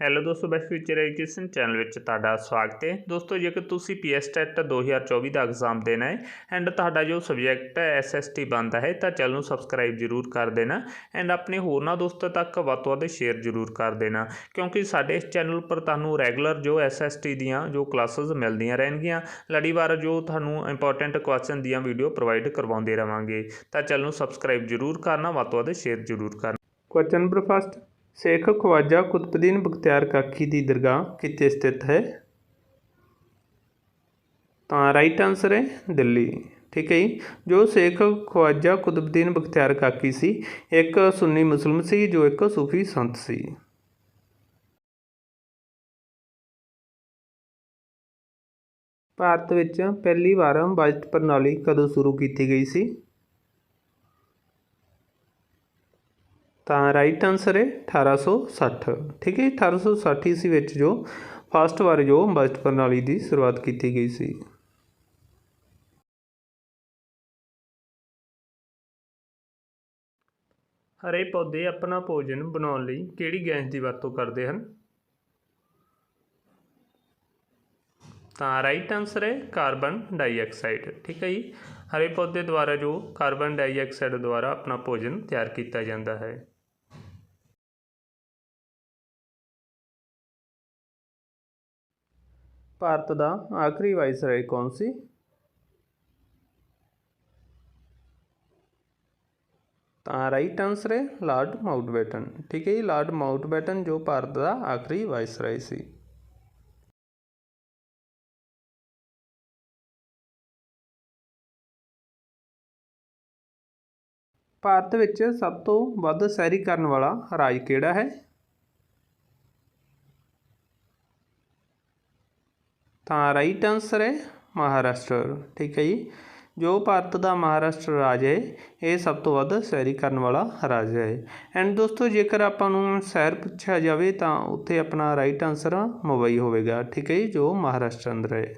Hello ਦੋਸਤੋ best future education channel ਵਿੱਚ ਤੁਹਾਡਾ ਸਵਾਗਤ ਹੈ। ਦੋਸਤੋ, ਜੇਕਰ ਤੁਸੀਂ ਪੀਐਸ ਟੈਟ 2024 ਦਾ ਐਗਜ਼ਾਮ ਦੇਣਾ ਹੈ ਐਂਡ ਤੁਹਾਡਾ ਜੋ ਸਬਜੈਕਟ ਹੈ ਐਸਐਸਟੀ ਬਣਦਾ ਹੈ, ਤਾਂ ਚੈਨਲ ਨੂੰ ਸਬਸਕ੍ਰਾਈਬ ਜ਼ਰੂਰ ਕਰ ਦੇਣਾ ਐਂਡ ਆਪਣੇ ਹੋਰਨਾਂ ਦੋਸਤਾਂ ਤੱਕ ਵੱਧ ਤੋਂ ਵੱਧ ਸ਼ੇਅਰ ਜ਼ਰੂਰ ਕਰ ਦੇਣਾ ਕਿਉਂਕਿ ਸਾਡੇ ਇਸ ਚੈਨਲ ਉੱਪਰ ਤੁਹਾਨੂੰ ਰੈਗੂਲਰ ਜੋ ਐਸਐਸਟੀ ਦੀਆਂ ਜੋ ਕਲਾਸਿਸ ਮਿਲਦੀਆਂ ਰਹਿਣਗੀਆਂ, ਲੜੀਵਾਰ ਜੋ ਤੁਹਾਨੂੰ ਇੰਪੋਰਟੈਂਟ ਕੁਐਸਚਨ ਦੀਆਂ ਵੀਡੀਓ ਪ੍ਰੋਵਾਈਡ ਕਰਵਾਉਂਦੇ ਰਵਾਂਗੇ, ਤਾਂ ਚੈਨਲ ਨੂੰ ਸਬਸਕ੍ਰਾਈਬ ਜ਼ਰੂਰ ਕਰਨਾ, ਵੱਧ ਤੋਂ ਵੱਧ ਸ਼ੇਅਰ ਜ਼ਰੂਰ ਕਰਨਾ। ਕੁਐਸਚਨ ਨੰਬਰ ਫਸਟ ਸਿੱਖ ਖਵਾਜਾ ਕੁਤਬਦੀਨ ਬਖਤਿਆਰ ਕਾਕੀ ਦੀ ਦਰਗਾਹ ਕਿੱਥੇ ਸਥਿਤ ਹੈ? ਤਾਂ ਰਾਈਟ ਆਨਸਰ ਹੈ ਦਿੱਲੀ। ਠੀਕ ਹੈ ਜੀ? ਜੋ ਸਿੱਖ ਖਵਾਜਾ ਕੁਤਬਦੀਨ ਬਖਤਿਆਰ ਕਾਕੀ ਸੀ, ਇੱਕ ਸੁੰਨੀ ਮੁਸਲਮ ਸੀ, ਜੋ ਇੱਕ ਸੂਫੀ ਸੰਤ ਸੀ। ਭਾਰਤ ਵਿੱਚ ਪਹਿਲੀ ਵਾਰ ਬਜਟ ਪ੍ਰਣਾਲੀ ਕਦੋਂ ਸ਼ੁਰੂ ਕੀਤੀ ਗਈ ਸੀ? ਤਾਂ ਰਾਈਟ ਆਨਸਰ ਹੈ 1860 ਠੀਕ ਹੈ ਜੀ, 1860 ਈਸਵੀ ਵਿੱਚ ਜੋ ਫਸਟ ਵਾਰ ਜੋ ਬਜਟ ਪ੍ਰਣਾਲੀ ਦੀ ਸ਼ੁਰੂਆਤ ਕੀਤੀ ਗਈ ਸੀ। ਹਰੇ ਪੌਦੇ ਆਪਣਾ ਭੋਜਨ ਬਣਾਉਣ ਲਈ ਕਿਹੜੀ ਗੈਸ ਦੀ ਵਰਤੋਂ ਕਰਦੇ ਹਨ? ਤਾਂ ਰਾਈਟ ਆਨਸਰ ਹੈ ਕਾਰਬਨ ਡਾਈਆਕਸਾਈਡ। ਠੀਕ ਹੈ ਜੀ ਹਰੇ ਪੌਦੇ ਦੁਆਰਾ ਜੋ ਕਾਰਬਨ ਡਾਈਆਕਸਾਈਡ ਦੁਆਰਾ ਆਪਣਾ ਭੋਜਨ ਤਿਆਰ ਕੀਤਾ ਜਾਂਦਾ ਹੈ। ਭਾਰਤ ਦਾ ਆਖਰੀ ਵਾਇਸਰਾਏ ਕੌਣ ਸੀ? ਤਾਂ ਰਾਈਟ ਆਨਸਰ ਹੈ ਲਾਰਡ ਮਾਊਂਟਬੈਟਨ। ਠੀਕ ਹੈ ਜੀ, ਲਾਰਡ ਮਾਊਂਟਬੈਟਨ ਜੋ ਭਾਰਤ ਦਾ ਆਖਰੀ ਵਾਇਸਰਾਏ ਸੀ। ਭਾਰਤ ਵਿੱਚ ਸਭ ਤੋਂ ਵੱਧ ਸੈਰੀ ਕਰਨ ਵਾਲਾ ਰਾਜ ਕਿਹੜਾ ਹੈ? ਤਾਂ ਰਾਈਟ ਆਨਸਰ ਹੈ ਮਹਾਰਾਸ਼ਟਰ। ਠੀਕ ਹੈ ਜੀ? ਜੋ ਭਾਰਤ ਦਾ ਮਹਾਰਾਸ਼ਟਰ ਰਾਜ ਹੈ, ਇਹ ਸਭ ਤੋਂ ਵੱਧ ਸੈਰੀ ਕਰਨ ਵਾਲਾ ਰਾਜ ਹੈ। ਐਂਡ ਦੋਸਤੋ, ਜੇਕਰ ਆਪਾਂ ਨੂੰ ਸ਼ਹਿਰ ਪੁੱਛਿਆ ਜਾਵੇ, ਤਾਂ ਉੱਥੇ ਆਪਣਾ ਰਾਈਟ ਆਨਸਰ ਮੁੰਬਈ ਹੋਵੇਗਾ। ਠੀਕ ਹੈ ਜੀ? ਜੋ ਮਹਾਰਾਸ਼ਟਰ ਅੰਦਰ ਹੈ।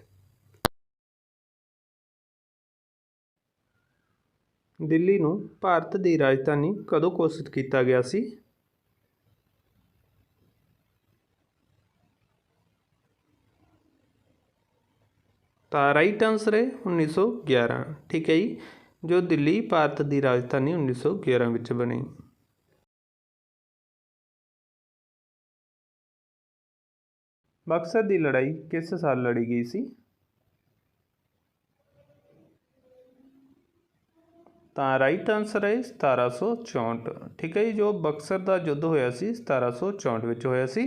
ਦਿੱਲੀ ਨੂੰ ਭਾਰਤ ਦੀ ਰਾਜਧਾਨੀ ਕਦੋਂ ਘੋਸ਼ਿਤ ਕੀਤਾ ਗਿਆ ਸੀ? ਤਾਂ ਰਾਈਟ ਆਨਸਰ ਹੈ 1911 ਠੀਕ ਹੈ ਜੀ, ਜੋ ਦਿੱਲੀ ਭਾਰਤ ਦੀ ਰਾਜਧਾਨੀ 1911 ਵਿੱਚ ਬਣੀ। ਬਕਸਰ ਦੀ ਲੜਾਈ ਕਿਸ ਸਾਲ ਲੜੀ ਗਈ ਸੀ? ਤਾਂ ਰਾਈਟ ਆਨਸਰ ਹੈ 1764 ਠੀਕ ਹੈ ਜੀ, ਜੋ ਬਕਸਰ ਦਾ ਯੁੱਧ ਹੋਇਆ ਸੀ 1764 ਵਿੱਚ ਹੋਇਆ ਸੀ।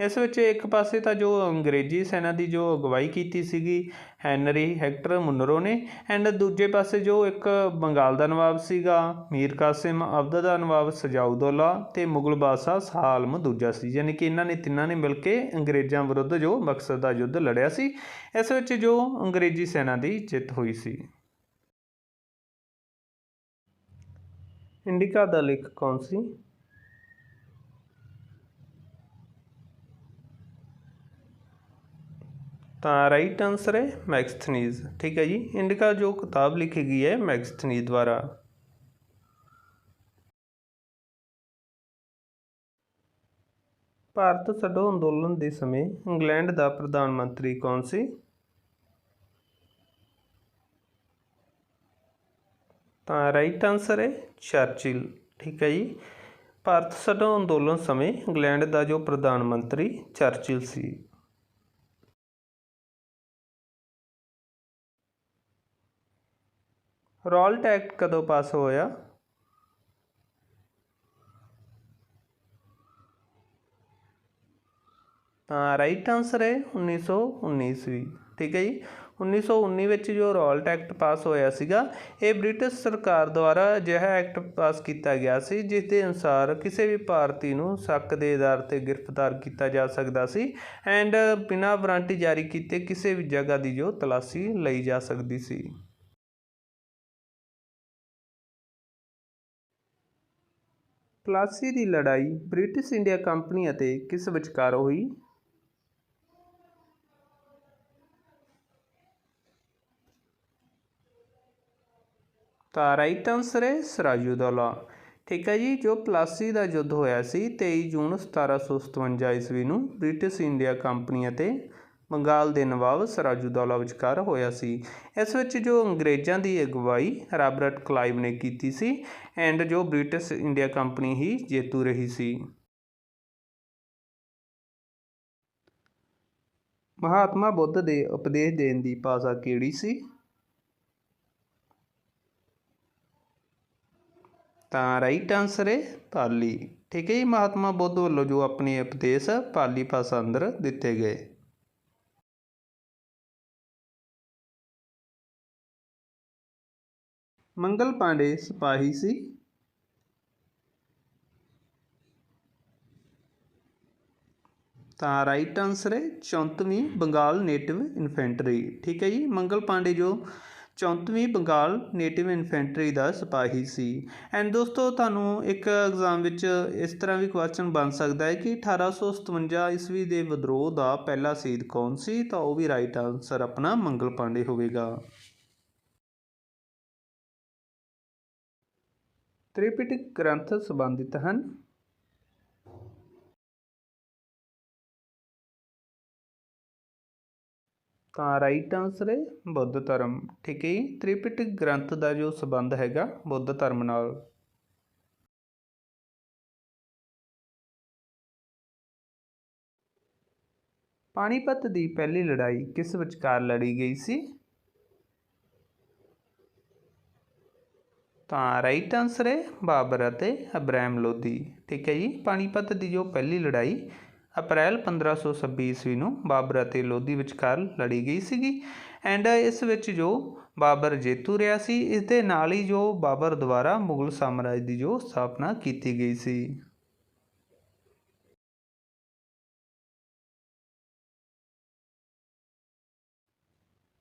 ਇਸ ਵਿੱਚ ਇੱਕ ਪਾਸੇ ਤਾਂ ਜੋ ਅੰਗਰੇਜ਼ੀ ਸੈਨਾ ਦੀ ਜੋ ਅਗਵਾਈ ਕੀਤੀ ਸੀਗੀ, ਹੈਨਰੀ ਹੈਕਟਰ ਮੁਨਰੋ ਨੇ, ਐਂਡ ਦੂਜੇ ਪਾਸੇ ਜੋ ਇੱਕ ਬੰਗਾਲ ਦਾ ਨਵਾਬ ਸੀਗਾ, ਮੀਰ ਕਾਸਿਮ ਅਬਦ ਦਾ ਨਵਾਬ ਸਜਾਉਦੌਲਾ ਤੇ ਮੁਗਲ ਬਾਦਸ਼ਾਹ ਸਾਲਮ ਦੂਜਾ ਸੀ, ਯਾਨੀ ਕਿ ਇਹਨਾਂ ਨੇ ਤਿੰਨਾਂ ਨੇ ਮਿਲ ਕੇ ਅੰਗਰੇਜ਼ਾਂ ਵਿਰੁੱਧ ਜੋ ਮਕਸਦ ਦਾ ਯੁੱਧ ਲੜਿਆ ਸੀ, ਇਸ ਵਿੱਚ ਜੋ ਅੰਗਰੇਜ਼ੀ ਸੈਨਾ ਦੀ ਜਿੱਤ ਹੋਈ ਸੀ। ਇੰਡੀਕਾ ਦਾ ਲੇਖਕ ਕੌਣ ਸੀ? ਤਾਂ ਰਾਈਟ ਆਨਸਰ ਹੈ ਮੈਕਸਥਨੀਜ਼। ਠੀਕ ਹੈ ਜੀ, ਇੰਡੀਕਾ ਜੋ ਕਿਤਾਬ ਲਿਖੀ ਗਈ ਹੈ ਮੈਕਸਥਨੀਜ਼ ਦੁਆਰਾ। ਭਾਰਤ ਛੱਡੋ ਅੰਦੋਲਨ ਦੇ ਸਮੇਂ ਇੰਗਲੈਂਡ ਦਾ ਪ੍ਰਧਾਨ ਮੰਤਰੀ ਕੌਣ ਸੀ? ਤਾਂ ਰਾਈਟ ਆਨਸਰ ਹੈ ਚਰਚਿਲ। ਠੀਕ ਹੈ ਜੀ, ਭਾਰਤ ਛੱਡੋ ਅੰਦੋਲਨ ਸਮੇਂ ਇੰਗਲੈਂਡ ਦਾ ਜੋ ਪ੍ਰਧਾਨ ਮੰਤਰੀ ਚਰਚਿਲ ਸੀ। ਰੌਲਟ ਐਕਟ ਕਦੋਂ ਪਾਸ ਹੋਇਆ? ਤਾਂ ਰਾਈਟ ਆਨਸਰ ਹੈ 1919 ਈਸਵੀ, ਠੀਕ ਹੈ ਜੀ? 1919 ਵਿੱਚ ਜੋ ਰੌਲਟ ਐਕਟ ਪਾਸ ਹੋਇਆ ਸੀਗਾ, ਇਹ ਬ੍ਰਿਟਿਸ਼ ਸਰਕਾਰ ਦੁਆਰਾ ਅਜਿਹਾ ਐਕਟ ਪਾਸ ਕੀਤਾ ਗਿਆ ਸੀ ਜਿਸ ਦੇ ਅਨੁਸਾਰ ਕਿਸੇ ਵੀ ਭਾਰਤੀ ਨੂੰ ਸ਼ੱਕ ਦੇ ਆਧਾਰ ਤੇ ਗ੍ਰਿਫਤਾਰ ਕੀਤਾ ਜਾ ਸਕਦਾ ਸੀ ਐਂਡ ਬਿਨਾਂ ਵਾਰੰਟੀ ਜਾਰੀ ਕੀਤੇ ਕਿਸੇ ਵੀ ਜਗ੍ਹਾ ਦੀ ਜੋ ਤਲਾਸ਼ੀ ਲਈ ਜਾ ਸਕਦੀ ਸੀ। ਪਲਾਸੀ ਦੀ ਲੜਾਈ ਬ੍ਰਿਟਿਸ਼ ਇੰਡੀਆ ਕੰਪਨੀ ਅਤੇ ਕਿਸ ਵਿਚਕਾਰ ਹੋਈ? ਤਾਂ ਰਾਈਟ ਆਨਸਰ ਹੈ ਸਰਾਜੂਦੌਲਾ ਠੀਕ ਹੈ ਜੀ, ਜੋ ਪਲਾਸੀ ਦਾ ਯੁੱਧ ਹੋਇਆ ਸੀ 23 ਜੂਨ 1757 ਈਸਵੀ ਨੂੰ ਬ੍ਰਿਟਿਸ਼ ਇੰਡੀਆ ਕੰਪਨੀ ਅਤੇ ਬੰਗਾਲ ਦੇ ਨਵਾਬ ਸਰਾਜੂਦੌਲਾ ਵਿਚਕਾਰ ਹੋਇਆ ਸੀ। ਇਸ ਵਿੱਚ ਜੋ ਅੰਗਰੇਜ਼ਾਂ ਦੀ ਅਗਵਾਈ ਰਾਬਰਟ ਕਲਾਈਵ ਨੇ ਕੀਤੀ ਸੀ ਐਂਡ ਜੋ ਬ੍ਰਿਟਿਸ਼ ਇੰਡੀਆ ਕੰਪਨੀ ਹੀ ਜੇਤੂ ਰਹੀ ਸੀ। ਮਹਾਤਮਾ ਬੁੱਧ ਦੇ ਉਪਦੇਸ਼ ਦੇਣ ਦੀ ਭਾਸ਼ਾ ਕਿਹੜੀ ਸੀ? ਤਾਂ ਰਾਈਟ ਆਨਸਰ ਹੈ ਪਾਲੀ। ਠੀਕ ਹੈ ਜੀ, ਮਹਾਤਮਾ ਬੁੱਧ ਵੱਲੋਂ ਜੋ ਆਪਣੇ ਉਪਦੇਸ਼ ਪਾਲੀ ਭਾਸ਼ਾ ਅੰਦਰ ਦਿੱਤੇ ਗਏ। ਮੰਗਲ ਪਾਂਡੇ ਸਿਪਾਹੀ ਸੀ। ਤਾਂ ਰਾਈਟ ਆਨਸਰ ਹੈ 34ਵੀਂ ਬੰਗਾਲ ਨੇਟਿਵ ਇਨਫੈਂਟਰੀ ਠੀਕ ਹੈ ਜੀ, ਮੰਗਲ ਪਾਂਡੇ ਜੋ 34ਵੀਂ ਬੰਗਾਲ ਨੇਟਿਵ ਇਨਫੈਂਟਰੀ ਦਾ ਸਿਪਾਹੀ ਸੀ। ਐਂਡ ਦੋਸਤੋ, ਤੁਹਾਨੂੰ ਇੱਕ ਐਗਜ਼ਾਮ ਵਿੱਚ ਇਸ ਤਰ੍ਹਾਂ ਵੀ ਕੁਐਸਚਨ ਬਣ ਸਕਦਾ ਹੈ ਕਿ 1857 ਈਸਵੀ ਦੇ ਵਿਦਰੋਹ ਦਾ ਪਹਿਲਾ ਸ਼ਹੀਦ ਕੌਣ ਸੀ? ਤਾਂ ਉਹ ਵੀ ਰਾਈਟ ਆਨਸਰ ਆਪਣਾ ਮੰਗਲ ਪਾਂਡੇ ਹੋਵੇਗਾ। ਤ੍ਰਿਪਿਟਕ ਗ੍ਰੰਥ ਸੰਬੰਧਿਤ ਹਨ। ਤਾਂ ਰਾਈਟ ਆਨਸਰ ਹੈ ਬੁੱਧ ਧਰਮ। ਠੀਕ ਹੈ ਜੀ ਤ੍ਰਿਪਿਟਕ ਗ੍ਰੰਥ ਦਾ ਜੋ ਸੰਬੰਧ ਹੈਗਾ ਬੁੱਧ ਧਰਮ ਨਾਲ। ਪਾਣੀਪਤ ਦੀ ਪਹਿਲੀ ਲੜਾਈ ਕਿਸ ਵਿਚਕਾਰ ਲੜੀ ਗਈ ਸੀ? ਤਾਂ ਰਾਈਟ ਆਨਸਰ ਹੈ ਬਾਬਰ ਅਤੇ ਅਬਰਾਮ ਲੋਧੀ। ਠੀਕ ਹੈ ਜੀ, ਪਾਣੀਪਤ ਦੀ ਜੋ ਪਹਿਲੀ ਲੜਾਈ ਅਪ੍ਰੈਲ 1526 ਈਸਵੀ ਨੂੰ ਬਾਬਰ ਅਤੇ ਲੋਧੀ ਵਿਚਕਾਰ ਲੜੀ ਗਈ ਸੀਗੀ ਐਂਡ ਇਸ ਵਿੱਚ ਜੋ ਬਾਬਰ ਜੇਤੂ ਰਿਹਾ ਸੀ ਇਸ ਦੇ ਨਾਲ ਹੀ ਜੋ ਬਾਬਰ ਦੁਆਰਾ ਮੁਗਲ ਸਾਮਰਾਜ ਦੀ ਜੋ ਸਥਾਪਨਾ ਕੀਤੀ ਗਈ ਸੀ।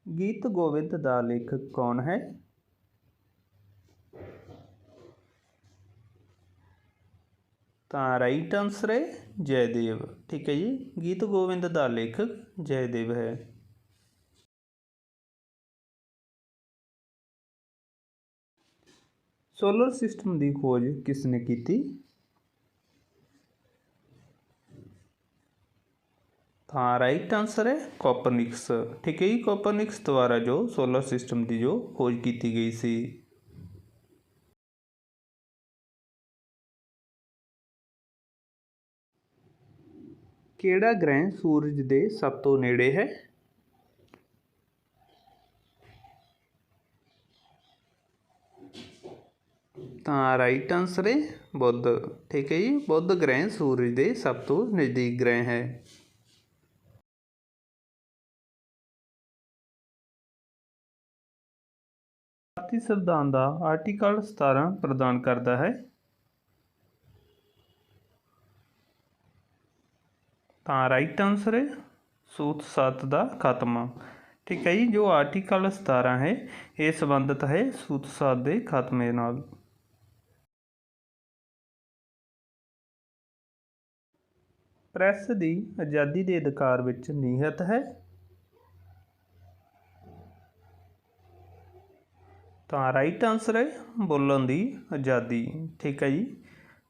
ਗੀਤ ਗੋਵਿੰਦ ਦਾ ਲੇਖਕ ਕੌਣ ਹੈ? ਤਾਂ ਰਾਈਟ ਆਨਸਰ ਹੈ ਜੈਦੇਵ। ਠੀਕ ਹੈ ਜੀ। ਗੀਤ ਗੋਵਿੰਦ ਦਾ ਲੇਖਕ ਜੈਦੇਵ ਹੈ। ਸੋਲਰ ਸਿਸਟਮ ਦੀ ਖੋਜ ਕਿਸ ਨੇ ਕੀਤੀ? ਤਾਂ ਰਾਈਟ ਆਨਸਰ ਹੈ ਕੋਪਰਨਿਕਸ। ਠੀਕ ਹੈ ਜੀ। ਕੋਪਰਨਿਕਸ ਦੁਆਰਾ ਜੋ ਸੋਲਰ ਸਿਸਟਮ ਦੀ ਜੋ ਖੋਜ ਕੀਤੀ ਗਈ ਸੀ। ਕਿਹੜਾ ਗ੍ਰਹਿ ਸੂਰਜ ਦੇ ਸਭ ਤੋਂ ਨੇੜੇ ਹੈ? ਤਾਂ ਰਾਈਟ ਆਨਸਰ ਹੈ ਬੁੱਧ। ਠੀਕ ਹੈ ਜੀ, ਬੁੱਧ ਗ੍ਰਹਿ ਸੂਰਜ ਦੇ ਸਭ ਤੋਂ ਨਜ਼ਦੀਕ ਗ੍ਰਹਿ ਹੈ। ਭਾਰਤੀ ਸੰਵਿਧਾਨ ਦਾ ਆਰਟੀਕਲ 17 ਪ੍ਰਦਾਨ ਕਰਦਾ ਹੈ। ਤਾਂ ਰਾਈਟ ਆਨਸਰ ਹੈ, ਸੂਤ ਸੱਤ ਦਾ ਖਾਤਮਾ। ਠੀਕ ਹੈ ਜੀ, ਜੋ ਆਰਟੀਕਲ 17 ਹੈ, ਇਹ ਸੰਬੰਧਿਤ ਹੈ ਸੂਤ ਸੱਤ ਦੇ ਖਾਤਮੇ ਨਾਲ। ਪ੍ਰੈਸ ਦੀ ਆਜ਼ਾਦੀ ਦੇ ਅਧਿਕਾਰ ਵਿੱਚ ਨਿਹਿਤ ਹੈ। ਤਾਂ ਰਾਈਟ ਆਨਸਰ ਹੈ, ਬੋਲਣ ਦੀ ਆਜ਼ਾਦੀ। ਠੀਕ ਹੈ ਜੀ।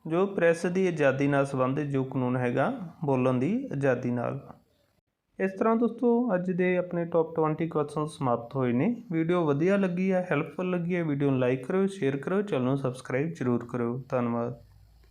ਜੋ ਪ੍ਰੈਸ ਦੀ ਆਜ਼ਾਦੀ ਨਾਲ ਸੰਬੰਧਿਤ ਜੋ ਕਾਨੂੰਨ ਹੈਗਾ, ਬੋਲਣ ਦੀ ਆਜ਼ਾਦੀ ਨਾਲ। ਇਸ ਤਰ੍ਹਾਂ ਦੋਸਤੋ, ਅੱਜ ਦੇ ਆਪਣੇ ਟੌਪ 20 ਕੁਐਸਚਨ ਸਮਾਪਤ ਹੋਏ ਨੇ। ਵੀਡੀਓ ਵਧੀਆ ਲੱਗੀ ਹੈ ਹੈਲਪਫੁਲ ਲੱਗੀ ਹੈ, ਵੀਡੀਓ ਨੂੰ ਲਾਈਕ ਕਰੋ ਸ਼ੇਅਰ ਕਰੋ ਚੈਨਲ ਨੂੰ ਸਬਸਕ੍ਰਾਈਬ ਜ਼ਰੂਰ ਕਰੋ ਧੰਨਵਾਦ।